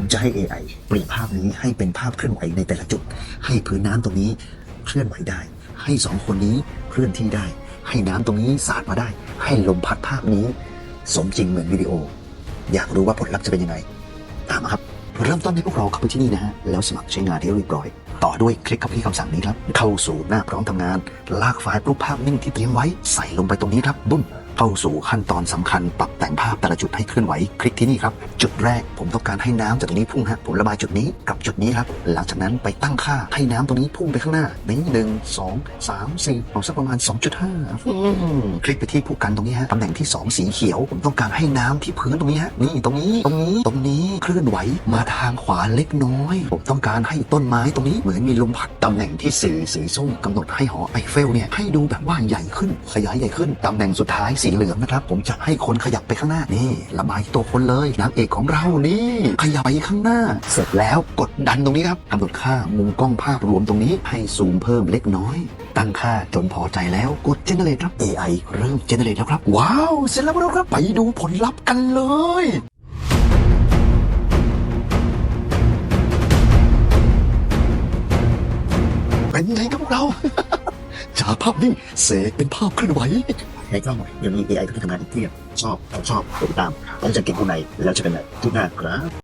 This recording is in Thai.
ผมจะให้ AI เปลี่ยนภาพนี้ให้เป็นภาพเคลื่อนไหวในแต่ละจุด ให้พื้นน้ำตรงนี้เคลื่อนไหวได้ ให้สองคนนี้เคลื่อนที่ได้ ให้น้ำตรงนี้สาดมาได้ ให้ลมพัดภาพนี้ สมจริงเหมือนวิดีโอ อยากรู้ว่าผลลัพธ์จะเป็นยังไง ตามมาครับเริ่มต้นให้พวกเราเข้าไปที่นี่นะฮะ แล้วสมัครใช้งานให้เรียบร้อย ต่อด้วยคลิกเข้าไปที่คำสั่งนี้ครับ เข้าสู่หน้าพร้อมทำงาน ลากไฟล์รูปภาพนิ่งที่เตรียมไว้ใส่ลงไปตรงนี้ครับบุ้มเข้าสู่ขั้นตอนสำคัญปรับแต่งภาพแต่ละจุดให้เคลื่อนไหว คลิกที่นี่ครับ จุดแรกผมต้องการให้น้ำจากตรงนี้พุ่งฮะผมระบายจุดนี้กับจุดนี้ครับ หลังจากนั้นไปตั้งค่าให้น้ำตรงนี้พุ่งไปข้างหน้านี้หนึ่งสองสามสี่เอาสักประมาณ 2.5 คลิกไปที่ผู้กันตรงนี้ฮะตำแหน่งที่ 2 สีเขียว ผมต้องการให้น้ำที่พื้นตรงนี้ฮะนี่ตรงนี้ตรงนี้ตรงนี้เคลื่อนไหวมาทางขวาเล็กน้อย ผมต้องการให้ต้นไม้ตรงนี้เหมือนมีลมพัดตำแหน่งที่สี่สีส้มกำหนดให้หอไอเฟลเนี่ยให้ดูแบบว่าใหญ่ขึ้นขยายใหญ่ขึ้นตำแหน่งสุดท้ายสีเหลืองนะครับผมจะให้คนขยับไปข้างหน้านี่ระบายตัวคนเลยนางเอกของเรานี่ขยับไปข้างหน้า เสร็จแล้วกดดันตรงนี้ครับกำหนดค่ามุมกล้องภาพรวมตรงนี้ ให้ซูมเพิ่มเล็กน้อย ตั้งค่าจนพอใจแล้วกด generate ครับ AI เริ่ม generate แล้วครับ ว้าว เสร็จแล้วครับ ไปดูผลลัพธ์กันเลยเป็นไงครับพวกเรา จากภาพนิ่งเสกเป็นภาพเคลื่อนไหว ในกล้องยังมี AI ที่ทำงานที่เพียบชอบเราชอบติดตามเราจะเก่งคนไหนแล้วจะเป็นแบบทุกหน้าครับ